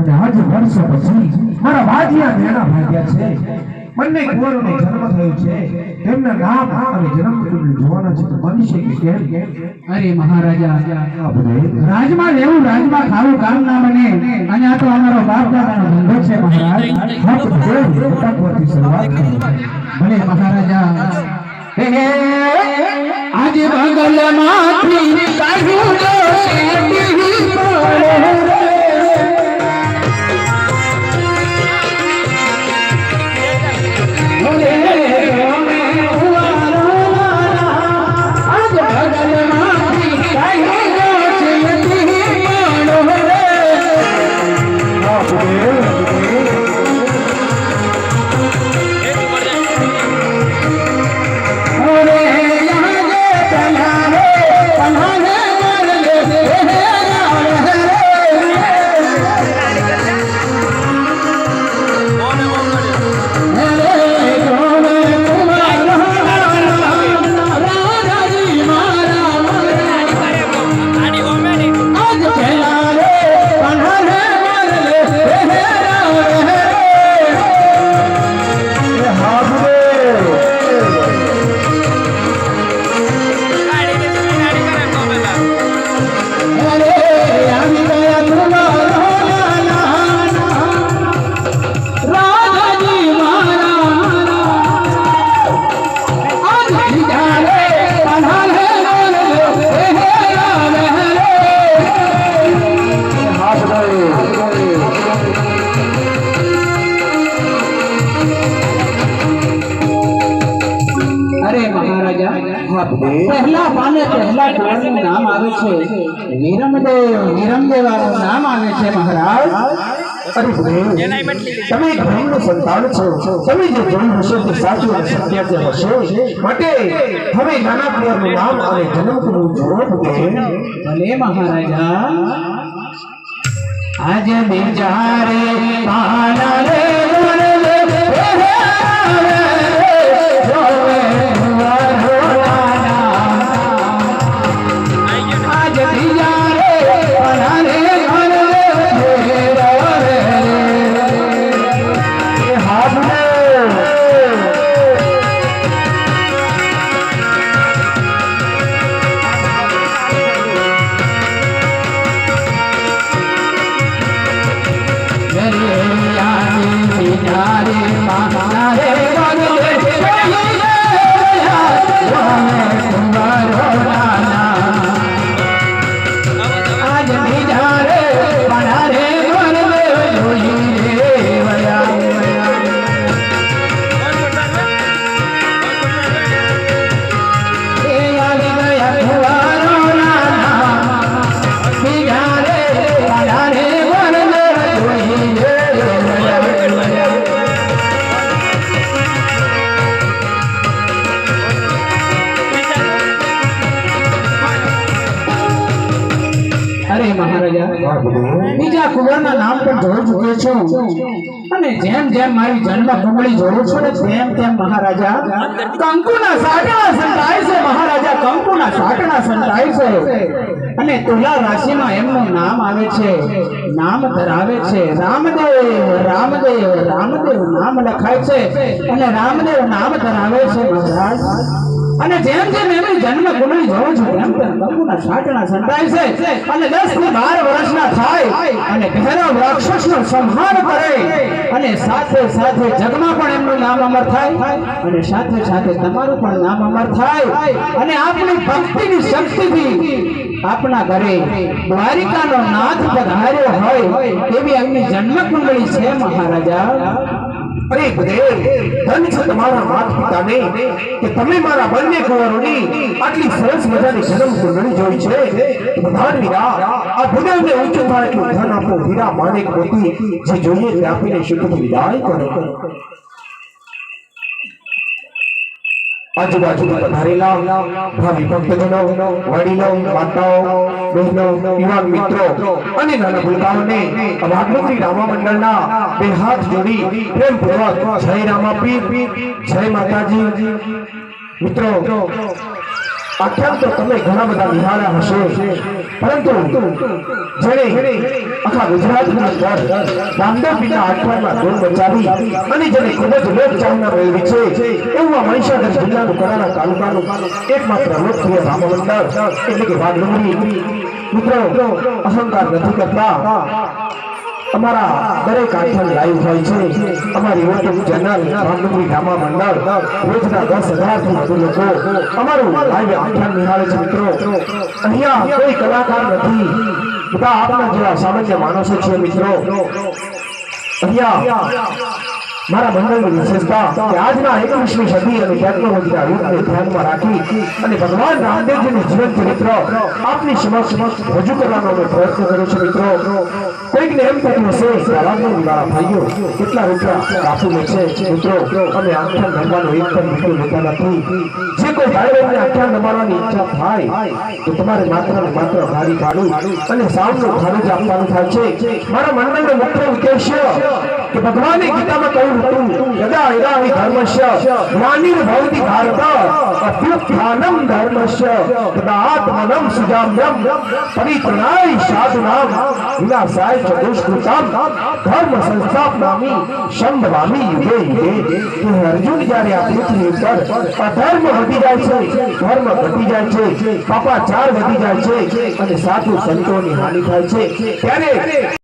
અને આજ વર્ષો પછી મારા વાજિયા મેણા ભાગ્યા છે. બંને કુંવરોને જન્મ થયો છે. તેમના નામ અને જન્મ કુંડલી જોવાના છે તો બની શકે કેમ અરે મહારાજા, રાજમાં રહેવું, રાજમાં ખાવું કામ ના બને. આ તો અમારો બાપ દાદાનો ધંધો છે મહારાજ. હક દેવ ભટકવાથી શરૂઆત ભલે મહારાજા. આજે બગલમાંથી કાઢ્યું જો શેરડી પડે પહેલા પાને પહેલા કુંવરનું નામ આવે છે નિરમદેવ વિરમદેવ નામ આવે છે મહારાજ આજ બેચારે પાના રે બીજા કુંવરના નામ પર જોઈ ચૂક્યો છું અને જેમ જેમ મારી જન્મ કુંડળી જોડું છું ને તેમ તેમ મહારાજા કંકુના સાટણા સંતાય છે. મહારાજા કંકુના સાટણા સંતાય છે. અને તુલા રાશિમાં એમનું નામ આવે છે. નામ ધરાવે છે. રામદેવ રામદેવ રામદેવ નામ લખાય છે. અને રામદેવ નામ ધરાવે છે મહારાજ. અને જેમ જેમ એમની જન્મ કુંડળી જોઉં છું એમ તેમ કંકુના સાટણા સંતાય છે અને દસથી બાર વર્ષના થાય અને ભૈરવ રાક્ષસનો સંહાર કરે અને સાથે સાથે જગમાં પણ એમનું નામ અમર થાય અને સાથે સાથે તમારું પણ નામ અમર થાય અને આપની ભક્તિની શક્તિથી આપના ઘરે દ્વારિકાનો નાથ પધાર્યો હોય એવી એમની જન્મ કુંડળી છે, મહારાજા. અરે ભદેવ, ધન છે તમારા માતા પિતાને કે તમે મારા બંને કુંવરોની આટલી સરસ મજાની જન્મ કુંડળી જોઈ છે. પ્રધાન વીરા આ ભગવાનને ઊંચું થાય એટલું ધન આપો. વીરા માણેક મોતી જે જોઈએ તે આપીને શુદ્ધ વિદાય કરો. આજુબાજુ પધારેલા ભાવિ ભક્તજનો, વડીલો, માતાઓ બહેનો યુવાન મિત્રો અને નાના ભૂલકાઓને આ રામા મંડળના બે હાથ જોડી પ્રેમપૂર્વક જય રામા પીર જય માતાજી. મિત્રો આખ્યાન તો તમે ઘણા બધા નિહાળ્યા હશે. પરંતુ જેણે આખા ગુજરાતની અંદર રામદેવજીના આખ્યાનમાં ધૂમ મચાવી અને જેને ખૂબ જ લોકચાહના મેળવી છે, એવું આ મહીસાગર જિલ્લાનું કરાના તાલુકાનું એકમાત્ર લોકપ્રિય રામ મંડળ એટલે કે વાઘડુંગરી. મિત્રો, અહંકાર નથી કરતા. અમારા દરેક આખ્યાન લાઈવ હોય છે. અમારી યુટ્યુબ ચેનલ રામડુંગરી ધામા મંડળ, રોજના દસ હજારથી વધુ લોકો અમારું લાઈવ આખ્યાન નિહાળે છે મિત્રો. અહીંયા કોઈ કલાકાર નથી. બધા આપણા જેવા સામાન્ય માણસો છે મિત્રો. અહીંયા મારા મંડળની વિશેષતા કે આજના એકવીસમી સદી અને ટેકનોલોજીના યુગને ધ્યાનમાં રાખી અને ભગવાન રામદેવજીનું જીવન ચરિત્ર આપની સમક્ષ રજૂ કરવાનો અમે પ્રયત્ન કર્યો છે મિત્રો. કોઈકને એમ થતું હશે આ રામદેવજી ભાઈઓ, કેટલા રૂપિયા કાપી છે, મિત્રો? અમે આખ્યાન રમવાનો એક પણ રૂપિયો લેતા નથી. જે કોઈ ભાઈઓને આખ્યાન રમાડવાની ઈચ્છા થાય, તો તમારે માત્ર ને માત્ર ગાડી ભાડું અને સાઉન્ડનું ભાડું જ આપવાનું થાય છે. મારા મંડળનો મુખ્ય ઉદ્દેશ્ય કે ભગવાને ગીતામાં કહ્યું હતું, યદા યદા હિ ધર્મસ્ય ગ્લાનિર્ભવતિ ભારત, અભ્યુત્થાનમ ધર્મસ્ય, તદા આત્મનમ સુજામ્યમ, પરિત્રણાય સાધુનામ વિનાશાય ચ દુષ્કૃતામ, ધર્મ સંસ્થાપનામી શંભવામી યુગે યુગે. કે અર્જુન, જ્યારે આ પૃથ્વી ઉપર અધર્મ વધી જાય છે, ધર્મ ઘટી જાય છે, પાપાચાર વધી જાય છે અને સાધુ સંતોની હાનિ થાય છે, ત્યારે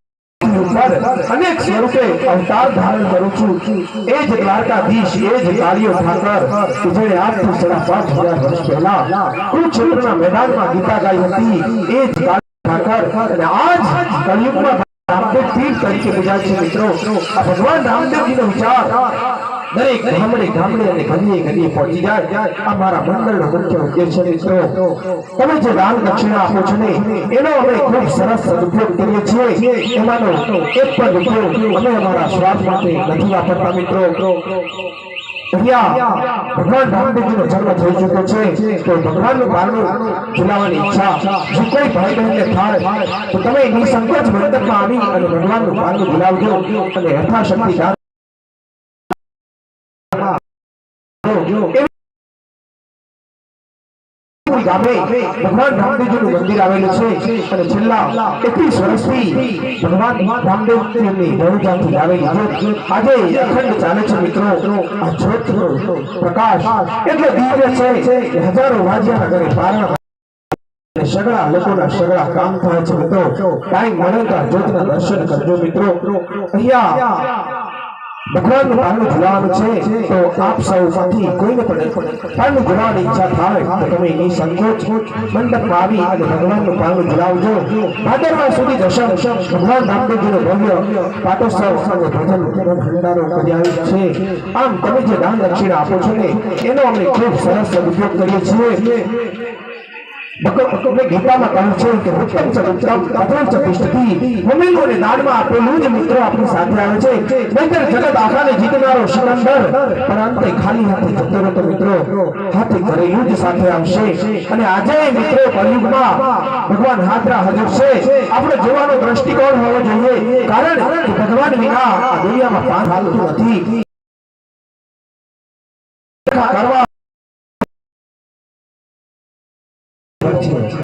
ઉપર અનેક સ્વરૂપે અવતાર ધારણ કરું છું એ જ દ્વારકાધીશ એ જ કાળિયો ઠાકર કે જેણે આજથી સાડા પાંચ હજાર વર્ષ પહેલા કુરુક્ષેત્રના મેદાનમાં ગીતા ગાઈ હતી એ જ કાળિયો ઠાકર અને આજ કળિયુગમાં રામદેવ પીર તરીકે પૂજાય છે મિત્રો આ ભગવાન રામદેવજીનો વિચાર દરેક ગામડે ગામડે અને ગલીએ ગલીએ પહોંચી જાય. આ મંડળનો મુખ્ય ઉદ્દેશ મિત્રો, તમે જે દાન દક્ષિણા આપો છો ને, એનો અમે ખૂબ સરસ સદુપયોગ કરીએ છીએ. એમાંનો એક પણ ઉપયોગ અમે અમારા સ્વાર્થ માટે નથી વાપરતા મિત્રો. ભગવાન રામદેવજીનો જન્મ થઈ ચુક્યો છે. તો ભગવાનનું બારણું ઝુલાવવાની ઈચ્છા જો કોઈ ભાઈ બહેનને થાય, તો તમે નિસંકોચ મંડપમાં આવી અને ભગવાનનું બારણું ઝુલાવજો અને યથાશક્તિ ગામે હજારો સગળા લોકોના સગળા કામ થાય છે મિત્રો ટાઈમ મળે તો જ્યોતના દર્શન કરજો મિત્રો અહીંયા ભગવાનનું પારણું ઝુલાવવાનું છે, તો આપ સૌમાંથી કોઈને પણ પાનું ઝુલાવવાની ઈચ્છા થાય, તો તમે એની સંકોચ મંડપમાં આવી અને ભગવાનનું પાનું ઝુલાવજો ભાદરવા સુધી જશો. ભગવાન રામદેવજીનો ભવ્ય પાટોત્સવ અને ભજન ભંડારો કર્યા છે. આમ તમે જે દાન દક્ષિણા આપો છો ને, એનો અમે ખૂબ સરસ સદુપયોગ કરીએ છીએ. ભગવાન ગીતામાં કહ્યું છે. અને આજે ભગવાન હાજરા હાજર આપણે જોવાનો દ્રષ્ટિકોણ હોવો જોઈએ. કારણ કે ભગવાન વિના આ દુનિયામાં પાર હાલતું નથી. કરવા పరిచయం